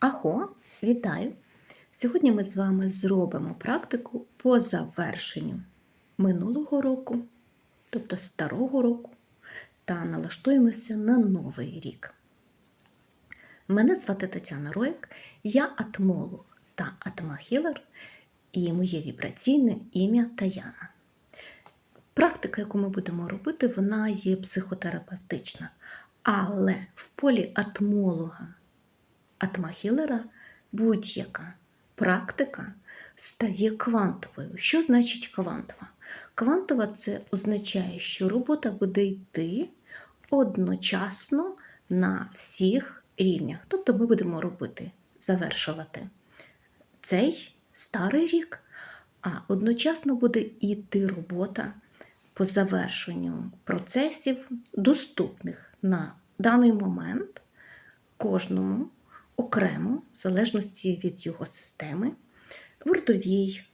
Аго, вітаю! Сьогодні ми з вами зробимо практику по завершенню минулого року, тобто старого року, та налаштуємося на новий рік. Мене звати Тетяна Роєк, я атмолог та атмахілер, і моє вібраційне ім'я Таяна. Практика, яку ми будемо робити, вона є психотерапевтична, але в полі атмолога атмахілера будь-яка практика стає квантовою. Що значить квантова? Квантова це означає, що робота буде йти одночасно на всіх рівнях. Тобто ми будемо робити, завершувати цей старий рік, а одночасно буде йти робота по завершенню процесів, доступних на даний момент кожному окремо, в залежності від його системи, в родовій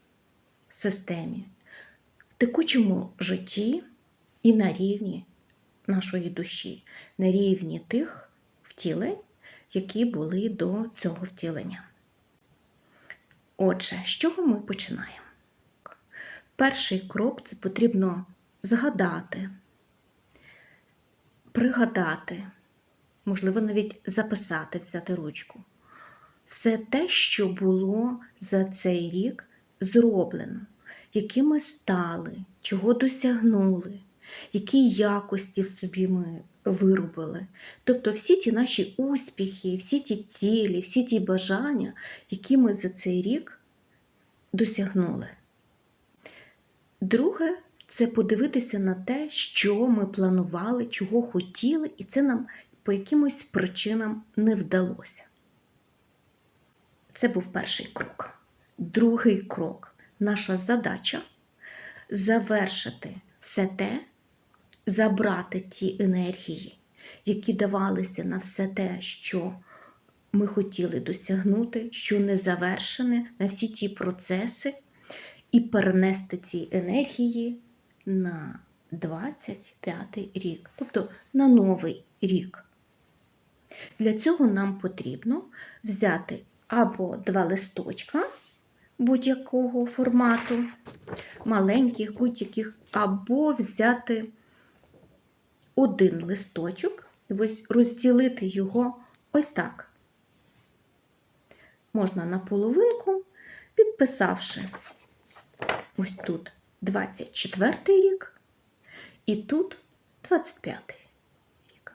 системі, в текучому житті і на рівні нашої душі, на рівні тих втілень, які були до цього втілення. Отже, з чого ми починаємо? Перший крок це потрібно згадати, пригадати, можливо, навіть записати, взяти ручку. Все те, що було за цей рік зроблено, які ми стали, чого досягнули, які якості в собі ми виробили. Тобто всі ті наші успіхи, всі ті цілі, всі ті бажання, які ми за цей рік досягнули. Друге, це подивитися на те, що ми планували, чого хотіли, і це нам по якимось причинам не вдалося. Це був перший крок. Другий крок наша задача завершити все те, забрати ті енергії, які давалися на все те, що ми хотіли досягнути, що не завершене, на всі ті процеси, і перенести ці енергії на 25 рік, тобто на новий рік. Для цього нам потрібно взяти або два листочка будь-якого формату, маленьких, будь-яких, або взяти один листочок і ось розділити його ось так. Можна на половинку, підписавши ось тут 24 рік і тут 25 рік.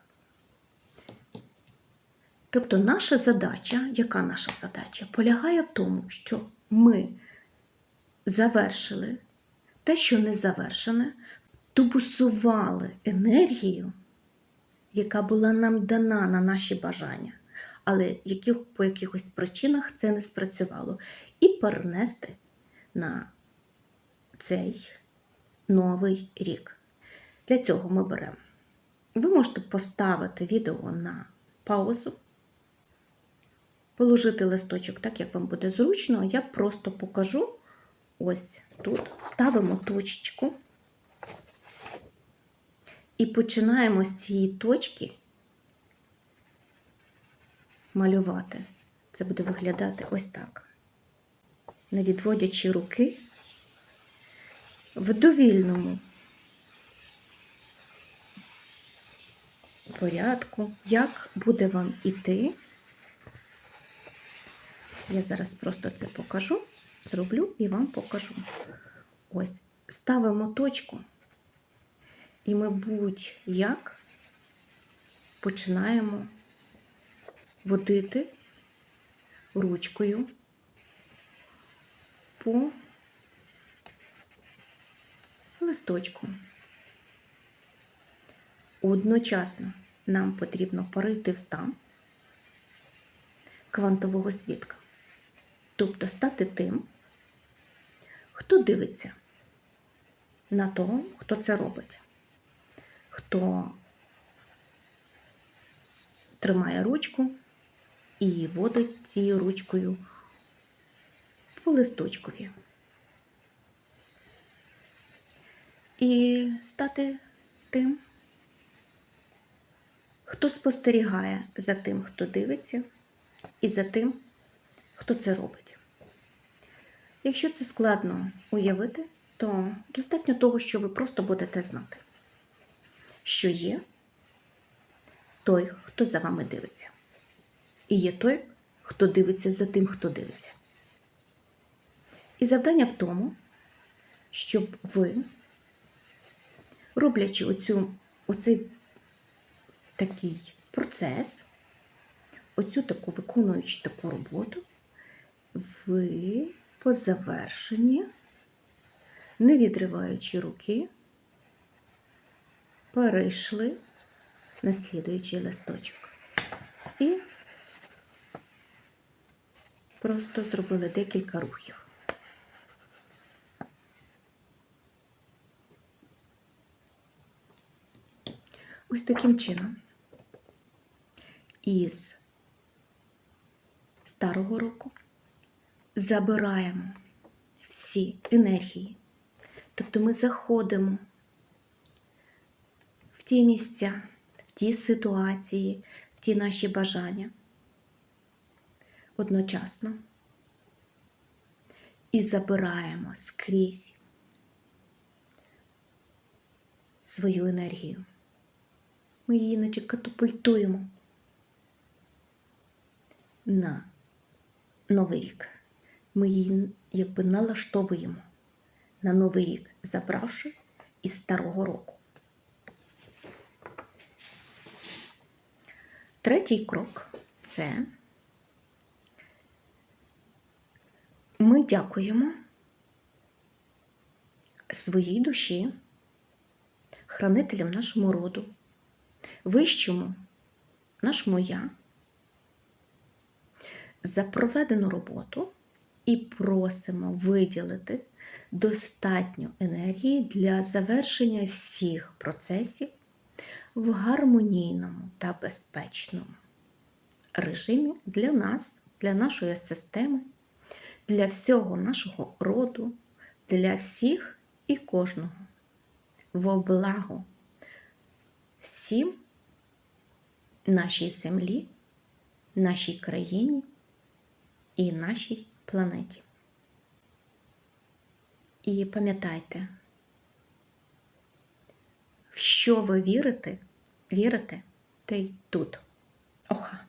Тобто наша задача, яка наша задача, полягає в тому, що ми завершили те, що не завершене, тубусували енергію, яка була нам дана на наші бажання, але яких, по якихось причинах це не спрацювало, і перенести на цей новий рік. Для цього ми беремо. Ви можете поставити відео на паузу, положити листочок так, як вам буде зручно. Я просто покажу ось тут, ставимо точечку і починаємо з цієї точки малювати. Це буде виглядати ось так. Не відводячи руки в довільному порядку, як буде вам іти. Я зараз просто це покажу, зроблю і вам покажу. Ось, ставимо точку, і ми будь-як починаємо водити ручкою по листочку. Одночасно нам потрібно перейти в стан квантового свідка. Тобто стати тим, хто дивиться на того, хто це робить, хто тримає ручку і водить цією ручкою по листочкові. І стати тим, хто спостерігає за тим, хто дивиться, і за тим, хто це робить. Якщо це складно уявити, то достатньо того, що ви просто будете знати, що є той, хто за вами дивиться. І є той, хто дивиться за тим, хто дивиться. І завдання в тому, щоб ви, роблячи оцю, оцей такий процес, оцю таку виконуючи таку роботу, ви по завершенні, не відриваючи руки, перейшли на слідуючий листочок. І просто зробили декілька рухів. Ось таким чином. Із старого року забираємо всі енергії. Тобто ми заходимо в ті місця, в ті ситуації, в ті наші бажання одночасно і забираємо скрізь свою енергію. Ми її наче катапультуємо на Новий рік. Ми її якби налаштовуємо на Новий рік, забравши із старого року. Третій крок це ми дякуємо своїй душі, хранителям нашому роду, вищому нашому я за проведену роботу і просимо виділити достатньо енергії для завершення всіх процесів в гармонійному та безпечному режимі для нас, для нашої системи, для всього нашого роду, для всіх і кожного. Во благо всім нашій землі, нашій країні і нашій планеті. І пам'ятайте, в що ви вірите, вірите, ти тут. Оха.